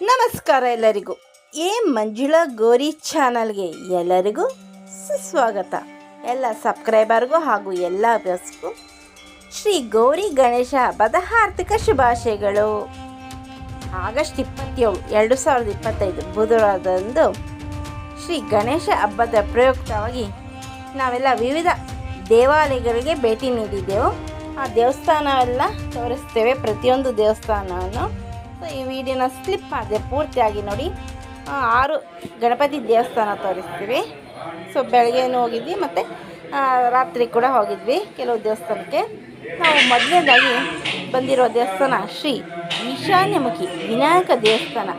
ನಮಸ್ಕಾರ ಎಲ್ಲರಿಗೂ. ಏ ಮಂಜುಳಾ ಗೋರಿ ಚಾನಲ್ಗೆ ಎಲ್ಲರಿಗೂ ಸುಸ್ವಾಗತ. ಎಲ್ಲ ಸಬ್ಸ್ಕ್ರೈಬರ್ಗೂ ಹಾಗೂ ಎಲ್ಲ ಅಭ್ಯಾಸಕ್ಕೂ ಶ್ರೀ ಗೌರಿ ಗಣೇಶ ಹಬ್ಬದ ಹಾರ್ದಿಕ ಶುಭಾಶಯಗಳು. ಆಗಸ್ಟ್ ಇಪ್ಪತ್ತೇಳು, ಎರಡು ಸಾವಿರದ ಇಪ್ಪತ್ತೈದು ಬುಧವಾರದಂದು ಶ್ರೀ ಗಣೇಶ ಹಬ್ಬದ ಪ್ರಯುಕ್ತವಾಗಿ ನಾವೆಲ್ಲ ವಿವಿಧ ದೇವಾಲಯಗಳಿಗೆ ಭೇಟಿ ನೀಡಿದ್ದೆವು. ಆ ದೇವಸ್ಥಾನವೆಲ್ಲ ತೋರಿಸ್ತೇವೆ. ಪ್ರತಿಯೊಂದು ದೇವಸ್ಥಾನವನ್ನು ಸೊ ಈ ವಿಡಿಯೋನ ಸ್ಲಿಪ್ ಆದರೆ ಪೂರ್ತಿಯಾಗಿ ನೋಡಿ ಆರು ಗಣಪತಿ ದೇವಸ್ಥಾನ ತೋರಿಸ್ತೀವಿ. ಸೊ ಬೆಳಗ್ಗೆನೂ ಹೋಗಿದ್ವಿ, ಮತ್ತು ರಾತ್ರಿ ಕೂಡ ಹೋಗಿದ್ವಿ. ಕೆಲವು ದೇವಸ್ಥಾನಕ್ಕೆ. ನಾವು ಮೊದಲನೇದಾಗಿ ಬಂದಿರೋ ದೇವಸ್ಥಾನ ಶ್ರೀ ಈಶಾನ್ಯಮುಖಿ ವಿನಾಯಕ ದೇವಸ್ಥಾನ,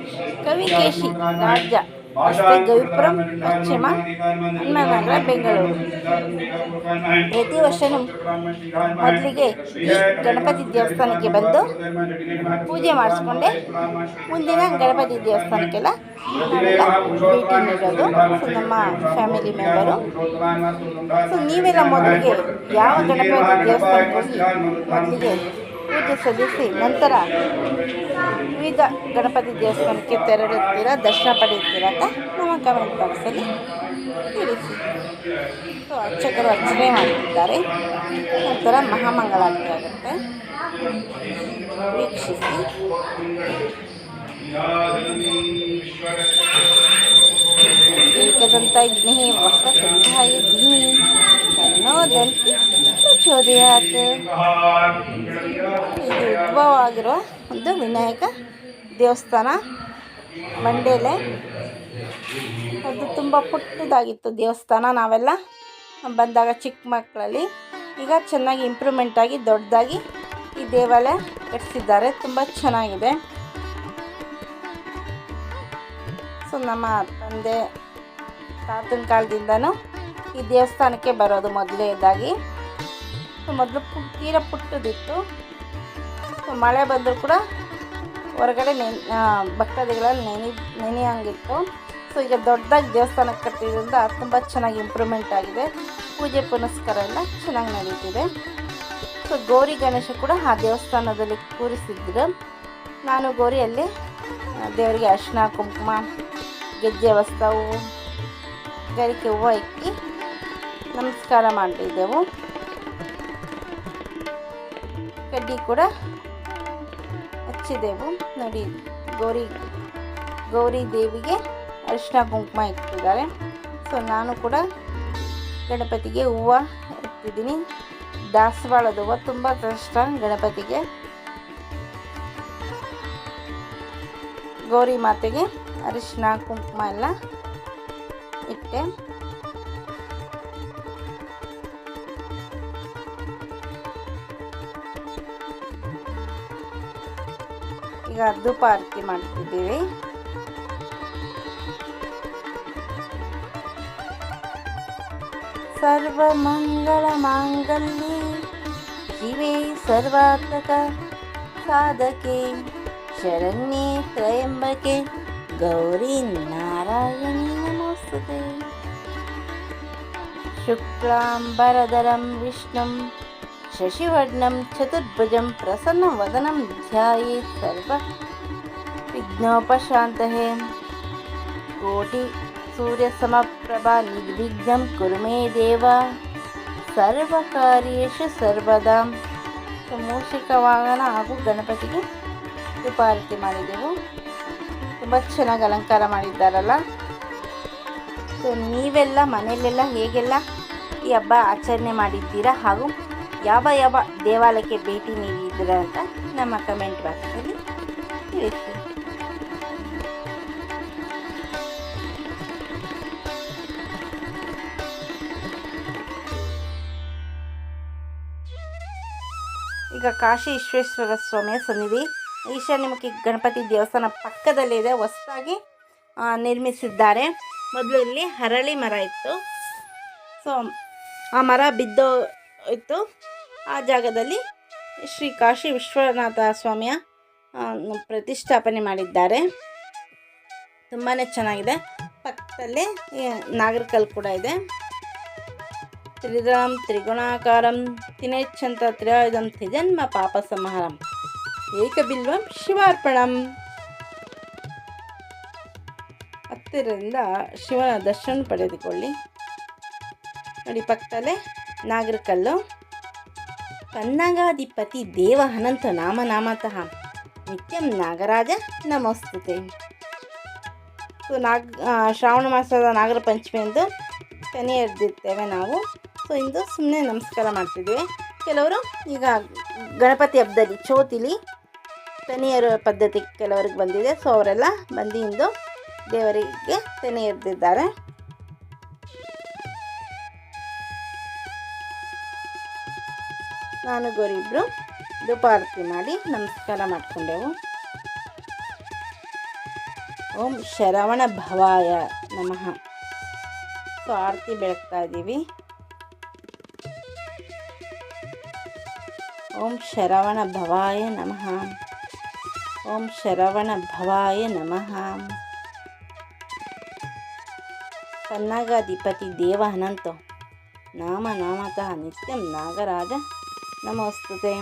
ಕವಿಕೇಶಿ ರಸ್ತೆ ಗವಿಪುರಂ ಪಶ್ಚಿಮ ಹನುಮನಗರ ಬೆಂಗಳೂರು. ಪ್ರತಿ ವರ್ಷವೂ ಮೊದಲಿಗೆ ಈ ಗಣಪತಿ ದೇವಸ್ಥಾನಕ್ಕೆ ಬಂದು ಪೂಜೆ ಮಾಡಿಸ್ಕೊಂಡೆ. ಮುಂದಿನ ಗಣಪತಿ ದೇವಸ್ಥಾನಕ್ಕೆಲ್ಲ ಭೇಟಿ ನೀಡೋದು. ಸೊ ನಮ್ಮ ಫ್ಯಾಮಿಲಿ ಮೆಂಬರು ಸೊ ನೀವೆಲ್ಲ ಮೊದಲಿಗೆ ಯಾವ ಗಣಪತಿ ದೇವಸ್ಥಾನಕ್ಕೆ ಮೊದಲಿಗೆ ಪೂಜೆ ಸಲ್ಲಿಸಿ ನಂತರ ವಿವಿಧ ಗಣಪತಿ ದೇವಸ್ಥಾನಕ್ಕೆ ತೆರಳುತ್ತೀರಾ, ದರ್ಶನ ಪಡೆಯುತ್ತೀರಾ ಅಂತ ನಮ್ಮ ಕಮೆಂಟ್ ಬಾಕ್ಸಲ್ಲಿ ತಿಳಿಸಿ. ಸೊ ಅರ್ಚಕರು ಅರ್ಚನೆ ಮಾಡುತ್ತಿದ್ದಾರೆ. ನಂತರ ಮಹಾಮಂಗಳಾರತಿ ಆಗುತ್ತೆ. ವೀಕ್ಷಿಸಿ. ಏಕದಂತಾಗ್ನೇಹಿ ವಕ್ರತುಂಡಾಯ ಧೀಮಹಿ ಧೀಮಿ ದಂತಿ ಪ್ರಚೋದಯಾತ್ ಇದು ಉದ್ಭವವಾಗಿರುವ ಒಂದು ವಿನಾಯಕ ದೇವಸ್ಥಾನ ಮಂಡೇಲೆ ಅದು ತುಂಬ ಪುಟ್ಟದಾಗಿತ್ತು ದೇವಸ್ಥಾನ ನಾವೆಲ್ಲ ಬಂದಾಗ ಚಿಕ್ಕ ಮಕ್ಕಳಲ್ಲಿ. ಈಗ ಚೆನ್ನಾಗಿ ಇಂಪ್ರೂವ್ಮೆಂಟ್ ಆಗಿ ದೊಡ್ಡದಾಗಿ ಈ ದೇವಾಲಯ ಕಟ್ಟಿಸಿದ್ದಾರೆ. ತುಂಬ ಚೆನ್ನಾಗಿದೆ. ಸೊ, ನಮ್ಮ ತಂದೆ ತಾತನ ಕಾಲದಿಂದನೂ ಈ ದೇವಸ್ಥಾನಕ್ಕೆ ಬರೋದು ಮೊದಲನೇದಾಗಿ. ಮೊದಲು ತೀರ ಪುಟ್ಟದಿತ್ತು. ಸೊ ಮಳೆ ಬಂದರೂ ಕೂಡ ಹೊರಗಡೆ ನೆನ್ ಭಕ್ತಾದಿಗಳಲ್ಲಿ ನೆನೆ, ನೆನೆಯಂಗಿತ್ತು. ಸೊ, ಈಗ ದೊಡ್ಡದಾಗಿ ದೇವಸ್ಥಾನಕ್ಕೆ ಕಟ್ಟಿದ್ರಿಂದ ತುಂಬ ಚೆನ್ನಾಗಿ ಇಂಪ್ರೂವ್ಮೆಂಟ್ ಆಗಿದೆ. ಪೂಜೆ ಪುನಸ್ಕಾರ ಎಲ್ಲ ಚೆನ್ನಾಗಿ ನಡೀತಿದೆ. ಸೊ, ಗೌರಿ ಗಣೇಶ ಕೂಡ ಆ ದೇವಸ್ಥಾನದಲ್ಲಿ ಕೂರಿಸಿದ್ರು. ನಾನು ಗೌರಿಯಲ್ಲಿ ದೇವರಿಗೆ ಅರಿಶಿನ ಕುಂಕುಮ, ಗೆಜ್ಜೆ ವಸ್ತವು ಗರಿಕೆ ಹೂವು ಇಕ್ಕಿ ನಮಸ್ಕಾರ ಮಾಡಿದ್ದೆವು ಕಡ್ಡಿ ಕೂಡ ಹಚ್ಚಿದೆವು. ನೋಡಿ, ಗೌರಿ ಗೌರಿ ದೇವಿಗೆ ಅರಿಶಿನ ಕುಂಕುಮ ಇಟ್ಟಿದ್ದಾರೆ. ಸೊ ನಾನು ಕೂಡ ಗಣಪತಿಗೆ ಹೂವು ಇಟ್ಟಿದ್ದೀನಿ. ದಾಸವಾಳದ ಹೂವು ತುಂಬ ಕಷ್ಟ ಗಣಪತಿಗೆ. ಗೌರಿ ಮಾತೆಗೆ ಅರಿಶಿನ ಕುಂಕುಮ ಎಲ್ಲ ಇಟ್ಟೆ. ಈಗ ಧೂಪ ಆರತಿ ಮಾಡ್ತಿದ್ದೀವಿ. ಸರ್ವಮಂಗಳ ಮಾಂಗಲ್ಯ, ಶಿವೆ ಸರ್ವಾತ್ಮಕ ಸಾಧಕೆ, ಶರಣ್ಯೆ ತ್ರಯಂಬಕೆ, ಗೌರಿ ನಾರಾಯಣಿ ನಮೋಸ್ತುತೆ. ಶುಕ್ಲಾಂಬರಧರಂ ವಿಷ್ಣುಂ ಶಶಿವರ್ಣಂ ಚತುರ್ಭುಜಂ ಪ್ರಸನ್ನವದನಂ ಧ್ಯಾಯೇತ್ ಸರ್ವ ವಿಘ್ನೋಪಶಾಂತಹೇ. ಕೋಟಿ ಸೂರ್ಯಸಮಪ್ರಭಾ ನಿರ್ವಿಘ್ನಂ ಕುರು ಮೇ ದೇವ. ಸರ್ವಕಾರ್ಯೇಶು ಸರ್ವದಾ. ಸೊ ಮೂಷಿಕ ವಾಹನ ಹಾಗೂ ಗಣಪತಿಗೆ ಧೂಪಾರತಿ ಮಾಡಿದೆವು. ತುಂಬ ಚೆನ್ನಾಗಿ ಅಲಂಕಾರ ಮಾಡಿದ್ದಾರಲ್ಲ. ಸೊ ನೀವೆಲ್ಲ ಮನೆಯಲ್ಲೆಲ್ಲ ಹೇಗೆಲ್ಲ ಈ ಹಬ್ಬ ಆಚರಣೆ ಮಾಡಿದ್ದೀರಾ ಹಾಗೂ ಯಾವ ಯಾವ ದೇವಾಲಯಕ್ಕೆ ಭೇಟಿ ನೀಡಿದ್ರ ಅಂತ ನಮ್ಮ ಕಮೆಂಟ್ ಬಾಕ್ಸಲ್ಲಿ ತಿಳಿಸಿ. ಈಗ ಕಾಶಿ ವಿಶ್ವೇಶ್ವರ ಸ್ವಾಮಿಯ ಸನ್ನಿಧಿ. ಈಶಾನ್ಯಮುಖಿ ಗಣಪತಿ ದೇವಸ್ಥಾನ ಪಕ್ಕದಲ್ಲಿದೆ ಹೊಸದಾಗಿ ನಿರ್ಮಿಸಿದ್ದಾರೆ. ಮೊದಲು ಇಲ್ಲಿ ಹರಳಿ ಮರ ಇತ್ತು. ಸೊ ಆ ಮರ ಬಿದ್ದೋ ಇತ್ತು ಆ ಜಾಗದಲ್ಲಿ ಶ್ರೀ ಕಾಶಿ ವಿಶ್ವನಾಥ ಸ್ವಾಮಿಯ ಪ್ರತಿಷ್ಠಾಪನೆ ಮಾಡಿದ್ದಾರೆ. ತುಂಬಾ ಚೆನ್ನಾಗಿದೆ. ಪಕ್ಕದಲ್ಲೇ ನಾಗರಿಕಲ್ ಕೂಡ ಇದೆ. ತ್ರಿದಳಂ ತ್ರಿಗುಣಾಕಾರಂ, ತಿನೇಚ್ಛಂತ ತ್ರಿಯಾಯುಧಂ, ತ್ರಿಜನ್ಮ ಪಾಪ ಸಂಹಾರಂ. ಏಕಬಿಲ್ವಂ ಶಿವಾರ್ಪಣಂ. ಹತ್ತಿರದಿಂದ ಶಿವನ ದರ್ಶನ ಪಡೆದುಕೊಳ್ಳಿ. ನೋಡಿ, ಪಕ್ಕದಲ್ಲೇ ನಾಗರಕಲ್ಲು. ಪನ್ನಗಾಧಿಪತಿ ದೇವ ಅನಂತ ನಾಮನಾಮತಃ. ನಿತ್ಯಂ ನಾಗರಾಜ ನಮಸ್ತುತೆ. ಸೊ, ನಾಗ ಶ್ರಾವಣ ಮಾಸದ ನಾಗರ ಪಂಚಮಿ ಎಂದು ಶನಿ ಹರಿದಿರ್ತೇವೆ ನಾವು. ಸೊ, ಇಂದು ಸುಮ್ಮನೆ ನಮಸ್ಕಾರ ಮಾಡ್ತಿದ್ದೀವಿ ಕೆಲವರು ಈಗ ಗಣಪತಿ ಹಬ್ಬದಲ್ಲಿ ಚೋತಿಲಿ ತನಿಯರ ಪದ್ಧತಿ ಕೆಲವರಿಗೆ ಬಂದಿದೆ. ಸೊ, ಅವರೆಲ್ಲ ಬಂದು ಇಂದು ದೇವರಿಗೆ ತೆನೆ ಎದ್ದಿದ್ದಾರೆ ನಾನು ಗೌರಿಬ್ರು ಧೂಪಾರತಿ ಮಾಡಿ ನಮಸ್ಕಾರ ಮಾಡಿಕೊಂಡೆವು. ಓಂ ಶರವಣ ಭವಾಯ ನಮಃ. ಸೊ, ಆರತಿ ಬೆಳಗ್ತಾ ಇದ್ದೀವಿ. ಓಂ ಶರವಣ ಭವಾಯ ನಮಃ. ಓಂ ಶರವಣ ಭವಾಯ ನಮಃ. ಪನ್ನಾಗಾಧಿಪತಿ ದೇವ ಅನಂತ. ನಾಮ ನಾಮತಃ ನಿತ್ಯಂ ನಾಗರಾಜ. ನಮೋಸ್ತುತೆ.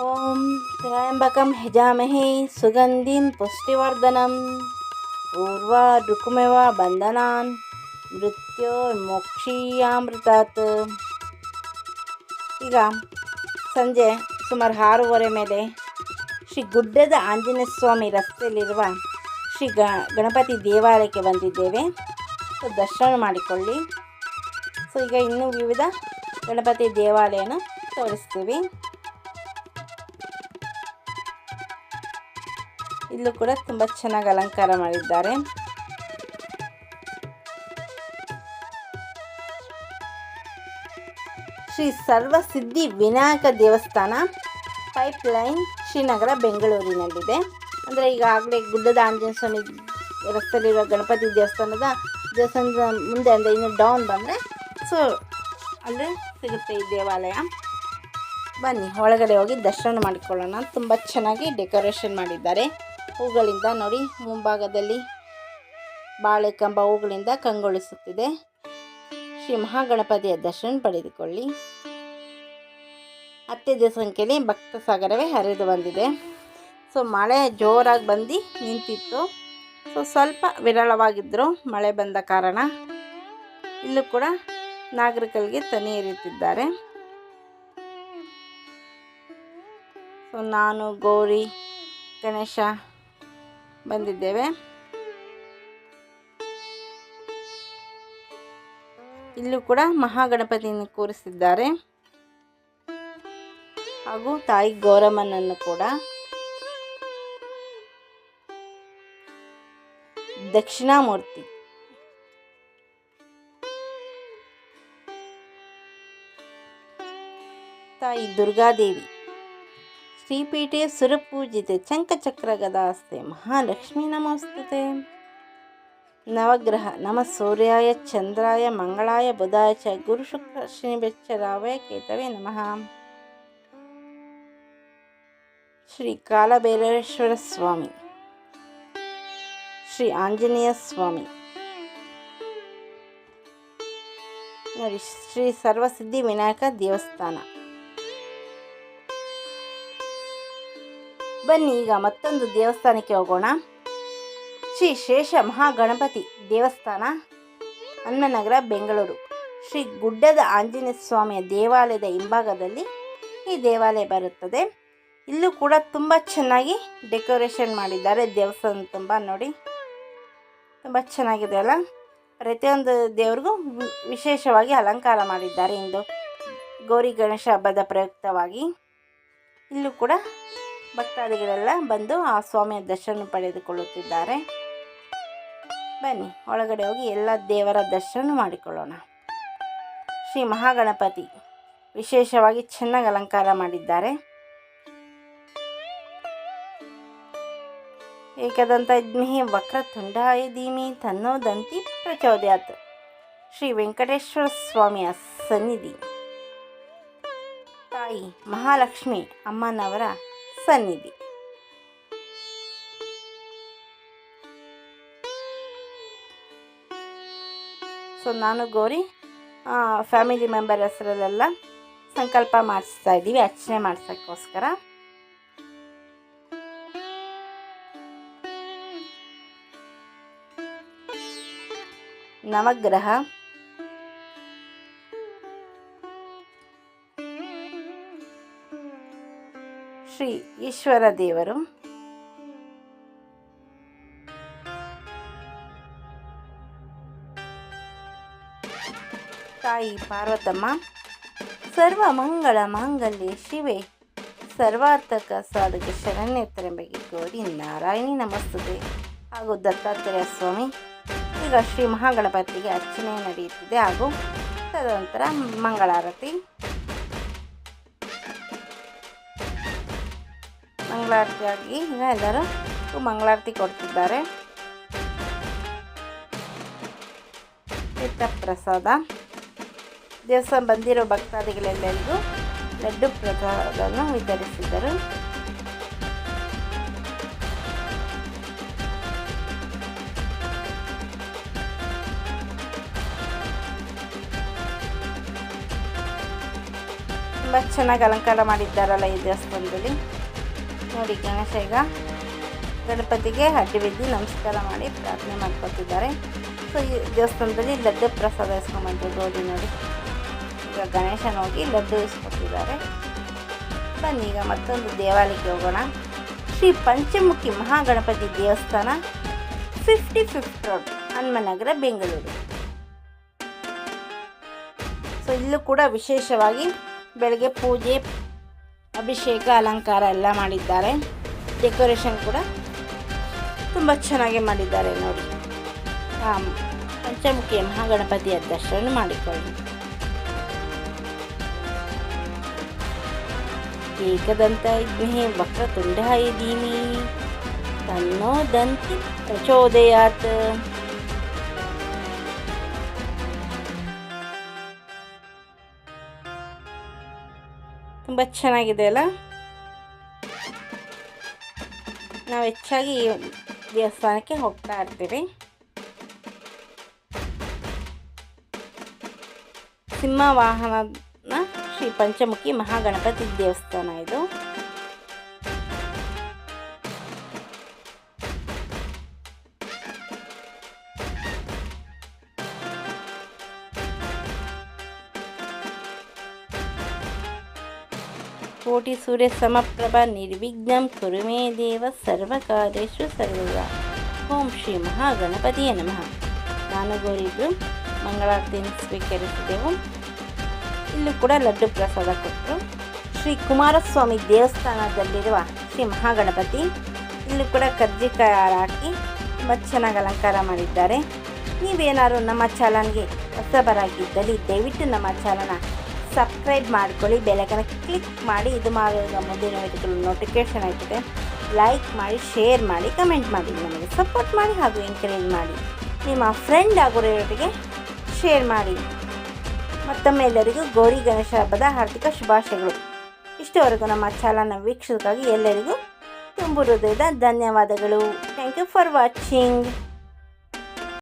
ಓಂ ತ್ರಯಂಬಕಂ ಯಜಾಮಹೇ ಸುಗಂಧಿಂ ಪುಷ್ಟಿವರ್ಧನಂ. ಪೂರ್ವಾ ರುಕುಮೆವ ಬಂಧನಾನ್. ಮೃತ್ಯೋರ್ಮೋಕ್ಷೀಯಾಮೃತಾತ್ ಈಗ ಸಂಜೆ ಸುಮಾರು ಆರೂವರೆ ಮೇಲೆ ಶ್ರೀ ಗುಡ್ಡದ ಆಂಜನೇಯ ಸ್ವಾಮಿ ರಸ್ತೆಯಲ್ಲಿರುವ ಶ್ರೀ ಗ, ಗಣಪತಿ ದೇವಾಲಯಕ್ಕೆ ಬಂದಿದ್ದೇವೆ. ಸೊ ದರ್ಶನ ಮಾಡಿಕೊಳ್ಳಿ. ಸೊ ಈಗ ಇನ್ನೂ ವಿವಿಧ ಗಣಪತಿ ದೇವಾಲಯನ ತೋರಿಸ್ತೀವಿ. ಇಲ್ಲೂ ಕೂಡ ತುಂಬ ಚೆನ್ನಾಗಿ ಅಲಂಕಾರ ಮಾಡಿದ್ದಾರೆ. ಶ್ರೀ ಸರ್ವಸಿದ್ಧಿ ವಿನಾಯಕ ದೇವಸ್ಥಾನ ಪೈಪ್ ಲೈನ್ ಶ್ರೀನಗರ, ಬೆಂಗಳೂರಿನಲ್ಲಿದೆ. ಅಂದರೆ ಈಗಾಗಲೇ ಗುಡ್ಡದ ಆಂಜನೇಯ ಸ್ವಾಮಿ ರಸ್ತೆಯಲ್ಲಿರುವ ಗಣಪತಿ ದೇವಸ್ಥಾನದ ದೇವಸ್ಥಾನದ ಮುಂದೆ ಅಂದರೆ ಇನ್ನು ಡೌನ್ ಬಂದರೆ, ಸೊ ಅಲ್ಲೇ ಸಿಗುತ್ತೆ ಈ ದೇವಾಲಯ. ಬನ್ನಿ, ಒಳಗಡೆ ಹೋಗಿ ದರ್ಶನ ಮಾಡಿಕೊಳ್ಳೋಣ. ತುಂಬ ಚೆನ್ನಾಗಿ ಡೆಕೋರೇಷನ್ ಮಾಡಿದ್ದಾರೆ. ಹೂಗಳಿಂದ ನೋಡಿ, ಮುಂಭಾಗದಲ್ಲಿ ಬಾಳೆ ಕಂಬ ಹೂಗಳಿಂದ ಕಂಗೊಳಿಸುತ್ತಿದೆ. ಶ್ರೀ ಮಹಾಗಣಪತಿಯ ದರ್ಶನ ಪಡೆದುಕೊಳ್ಳಿ. ಅತ್ಯಧಿಕ ಸಂಖ್ಯೆಯಲ್ಲಿ ಭಕ್ತ ಸಾಗರವೇ ಹರಿದು ಬಂದಿದೆ. ಸೊ, ಮಳೆ ಜೋರಾಗಿ ಬಂದು ನಿಂತಿತ್ತು. ಸೊ, ಸ್ವಲ್ಪ ವಿರಳವಾಗಿದ್ದರು ಮಳೆ ಬಂದ ಕಾರಣ ಇಲ್ಲೂ ಕೂಡ ನಾಗರಿಕರಿಗೆ ತನಿ ಎರಿತಿದ್ದಾರೆ ಸೊ ನಾನು, ಗೌರಿ, ಗಣೇಶ ಬಂದಿದ್ದೇವೆ. ಇಲ್ಲೂ ಕೂಡ ಮಹಾಗಣಪತಿಯನ್ನು ಕೂರಿಸಿದ್ದಾರೆ. ಹಾಗೂ ತಾಯಿ ಗೌರಮ್ಮನನ್ನು ಕೂಡ. ದಕ್ಷಿಣಾಮೂರ್ತಿ. ತಾಯಿ ದುರ್ಗಾದೇವಿ. ಶ್ರೀಪೀಠೆ ಸುರಪೂಜಿತೆ ಚಂಕಚಕ್ರ ಗದಾಸ್ತೆ ಮಹಾಲಕ್ಷ್ಮೀ ನಮಸ್ತುತೆ. ನವಗ್ರಹ ನಮ ಸೂರ್ಯಾಯ ಚಂದ್ರಾಯ ಮಂಗಳಾಯ ಬುಧಾಯ ಚ ಗುರು ಶುಕ್ರ ಶನಿಬೆಚ್ಚರಾವಯ ಕೇತವೇ ನಮಃ. ಶ್ರೀ ಕಾಲಭೈರವೇಶ್ವರ ಸ್ವಾಮಿ. ಶ್ರೀ ಆಂಜನೇಯ ಸ್ವಾಮಿ. ನೋಡಿ ಶ್ರೀ ಸರ್ವಸಿದ್ಧಿ ವಿನಾಯಕ ದೇವಸ್ಥಾನ. ಬನ್ನಿ, ಈಗ ಮತ್ತೊಂದು ದೇವಸ್ಥಾನಕ್ಕೆ ಹೋಗೋಣ. ಶ್ರೀ ಶೇಷ ಮಹಾಗಣಪತಿ ದೇವಸ್ಥಾನ, ಹನುಮನಗರ, ಬೆಂಗಳೂರು. ಶ್ರೀ ಗುಡ್ಡದ ಆಂಜನೇಯ ಸ್ವಾಮಿಯ ದೇವಾಲಯದ ಹಿಂಭಾಗದಲ್ಲಿ ಈ ದೇವಾಲಯ ಬರುತ್ತದೆ. ಇಲ್ಲೂ ಕೂಡ ತುಂಬ ಚೆನ್ನಾಗಿ ಡೆಕೋರೇಷನ್ ಮಾಡಿದ್ದಾರೆ. ದೇವಸ್ಥಾನ ತುಂಬ ನೋಡಿ, ತುಂಬ ಚೆನ್ನಾಗಿದೆ ಅಲ್ಲ? ಪ್ರತಿಯೊಂದು ದೇವ್ರಿಗೂ ವಿಶೇಷವಾಗಿ ಅಲಂಕಾರ ಮಾಡಿದ್ದಾರೆ ಇಂದು. ಗೌರಿ ಗಣೇಶ ಹಬ್ಬದ ಪ್ರಯುಕ್ತವಾಗಿ. ಇಲ್ಲೂ ಕೂಡ ಭಕ್ತಾದಿಗಳೆಲ್ಲ ಬಂದು ಆ ಸ್ವಾಮಿಯ ದರ್ಶನ ಪಡೆದುಕೊಳ್ಳುತ್ತಿದ್ದಾರೆ. ಬನ್ನಿ, ಒಳಗಡೆ ಹೋಗಿ ಎಲ್ಲ ದೇವರ ದರ್ಶನ ಮಾಡಿಕೊಳ್ಳೋಣ. ಶ್ರೀ ಮಹಾಗಣಪತಿ ವಿಶೇಷವಾಗಿ ಚೆನ್ನಾಗಿ ಅಲಂಕಾರ ಮಾಡಿದ್ದಾರೆ. ಏಕದಂತ ಇದ್ಮಿಹಿ ವಕ್ರತುಂಡಾಯ ಧೀಮಿ ತನ್ನೋ ದಂತಿ ಪ್ರಚೋದಯಾತ್. ಶ್ರೀ ವೆಂಕಟೇಶ್ವರ ಸ್ವಾಮಿಯ ಸನ್ನಿಧಿ. ತಾಯಿ ಮಹಾಲಕ್ಷ್ಮಿ ಅಮ್ಮನವರ ಸನ್ನಿಧಿ. ಸೊ ನಾನು ಗೌರಿ ಫ್ಯಾಮಿಲಿ ಮೆಂಬರ್ ಹೆಸರಲ್ಲೆಲ್ಲ ಸಂಕಲ್ಪ ಮಾಡಿಸ್ತಾ ಇದ್ದೀವಿ ಅರ್ಚನೆ ಮಾಡ್ಸೋಕ್ಕೋಸ್ಕರ. ನವಗ್ರಹ. ಶ್ರೀ ಈಶ್ವರ ದೇವರು. ತಾಯಿ ಪಾರ್ವತಮ್ಮ, ಸರ್ವ ಮಂಗಳ ಮಾಂಗಲ್ಯ ಶಿವೆ. ಸರ್ವಾರ್ಥಕ ಸಾಧಕ ಶರಣ್ಯ ತ್ರಂಬಗೆ ಗೌರಿ ನಾರಾಯಣಿ ನಮಸ್ತುತೆ. ಹಾಗೂ ದತ್ತಾತ್ರೇಯ ಸ್ವಾಮಿ, ಈಗ ಶ್ರೀ ಮಹಾಗಣಪತಿಗೆ ಅರ್ಚನೆ ನಡೆಯುತ್ತಿದೆ. ಹಾಗೂ ತದನಂತರ ಮಂಗಳಾರತಿ. ಮಂಗಳಾರತಿಯಾಗಿ ಈಗ ಎಲ್ಲರೂ ಮಂಗಳಾರತಿ ಕೊಡ್ತಿದ್ದಾರೆ. ತೀರ್ಥ ಪ್ರಸಾದ ದೇವಸ್ಥಾನ ಬಂದಿರೋ ಭಕ್ತಾದಿಗಳೆಲ್ಲರಿಗೂ ಲಡ್ಡು ಪ್ರಸಾದವನ್ನು ವಿತರಿಸಿದರು. ತುಂಬ ಚೆನ್ನಾಗಿ ಅಲಂಕಾರ ಮಾಡಿದ್ದಾರಲ್ಲ ಈ ದೇವಸ್ಥಾನದಲ್ಲಿ. ನೋಡಿ ಗಣೇಶ ಈಗ ಗಣಪತಿಗೆ ಅಡ್ಡಿ ಬಿದ್ದು ನಮಸ್ಕಾರ ಮಾಡಿ ಪ್ರಾರ್ಥನೆ ಮಾಡ್ಕೊತಿದ್ದಾರೆ. ಸೊ, ಈ ದೇವಸ್ಥಾನದಲ್ಲಿ ಲಡ್ಡು ಪ್ರಸಾದ ಇಸ್ಕೊಂಬಂತು ಗೋಧಿ ನೋಡಿ. ಈಗ ಗಣೇಶನ ಹೋಗಿ ಲಡ್ಡು ಇಸ್ಕೊತಿದ್ದಾರೆ. ಬನ್ನಿ, ಈಗ ಮತ್ತೊಂದು ದೇವಾಲಯಕ್ಕೆ ಹೋಗೋಣ. ಶ್ರೀ ಪಂಚಮುಖಿ ಮಹಾಗಣಪತಿ ದೇವಸ್ಥಾನ fifty fifth road, Hanumanagar, Bengaluru. So, ಇಲ್ಲೂ ಕೂಡ ವಿಶೇಷವಾಗಿ ಬೆಳಗ್ಗೆ ಪೂಜೆ ಅಭಿಷೇಕ, ಅಲಂಕಾರ ಎಲ್ಲ ಮಾಡಿದ್ದಾರೆ. ಡೆಕೋರೇಷನ್ ಕೂಡ ತುಂಬ ಚೆನ್ನಾಗಿ ಮಾಡಿದ್ದಾರೆ ನೋಡಿ. ಹಾಂ ಪಂಚಮುಖಿ ಮಹಾಗಣಪತಿಯ ದರ್ಶನ ಮಾಡಿಕೊಳ್ಳಿ. ಏಕದಂತ ಇದ್ಮೆ ವಕ್ರತುಂಡ ಇದ್ದೀನಿ ತನ್ನೋ ದಂತಿ ಪ್ರಚೋದಯಾತ್. ತುಂಬ ಚೆನ್ನಾಗಿದೆ ಅಲ್ಲ? ನಾವು ಹೆಚ್ಚಾಗಿ ದೇವಸ್ಥಾನಕ್ಕೆ ಹೋಗ್ತಾ ಇರ್ತೀವಿ. ಸಿಂಹ ವಾಹನನ ಶ್ರೀ ಪಂಚಮುಖಿ ಮಹಾಗಣಪತಿ ದೇವಸ್ಥಾನ ಇದು. ಕೋಟಿ ಸೂರ್ಯ ಸಮಪ್ರಭ ನಿರ್ವಿಘ್ನಂ ಕುರುಮೇ ದೇವ ಸರ್ವಕಾರ್ಯೇಶು ಸರ್ವದ ಓಂ ಶ್ರೀ ಮಹಾಗಣಪತಿಯ ನಮಃ ನಾನು ಗೌರಿಬ್ರು ಮಂಗಳಾರತಿಯನ್ನು ಸ್ವೀಕರಿಸಿದೆವು ಇಲ್ಲೂ ಕೂಡ ಲಡ್ಡು ಪ್ರಸಾದ ಕೊಟ್ಟರು ಶ್ರೀ ಕುಮಾರಸ್ವಾಮಿ ದೇವಸ್ಥಾನದಲ್ಲಿರುವ ಶ್ರೀ ಮಹಾಗಣಪತಿ ಇಲ್ಲೂ ಕೂಡ ಕರ್ಜಿಕಾಯಿ ಕಾರ ಹಾಕಿ ತುಂಬ ಚೆನ್ನಾಗಿ ಅಲಂಕಾರ ಮಾಡಿದ್ದಾರೆ. ನೀವೇನಾದ್ರು ನಮ್ಮ ಚಾಲನ್ಗೆ ಹೊಸಬರಾಗಿದ್ದಲ್ಲಿ ದಯವಿಟ್ಟು ನಮ್ಮ ಚಾನಲ್ನ ಸಬ್ಸ್ಕ್ರೈಬ್ ಮಾಡ್ಕೊಳ್ಳಿ ಬೆಲಕನ ಕ್ಲಿಕ್ ಮಾಡಿ, ಇದು ಮಾಡುವಾಗ ಮುಂದಿನ ವಿಡಿಯೋಗಳು ನೋಟಿಫಿಕೇಷನ್ ಆಗ್ತದೆ ಲೈಕ್ ಮಾಡಿ ಶೇರ್ ಮಾಡಿ ಕಮೆಂಟ್ ಮಾಡಿ, ನಮಗೆ ಸಪೋರ್ಟ್ ಮಾಡಿ ಹಾಗೂ ಎಂಕರೇಜ್ ಮಾಡಿ. ನಿಮ್ಮ ಫ್ರೆಂಡ್ ಆಗೋರಿಗೆ ಶೇರ್ ಮಾಡಿ. ಮತ್ತೊಮ್ಮೆ ಎಲ್ಲರಿಗೂ ಗೌರಿ ಗಣೇಶ ಹಬ್ಬದ ಹಾರ್ದಿಕ ಶುಭಾಶಯಗಳು. ಇಷ್ಟವರೆಗೂ ನಮ್ಮ ಚಾಲನ ವೀಕ್ಷಕರಿಗಾಗಿ ಎಲ್ಲರಿಗೂ ತುಂಬ ಹೃದಯದ ಧನ್ಯವಾದಗಳು. Thank you for watching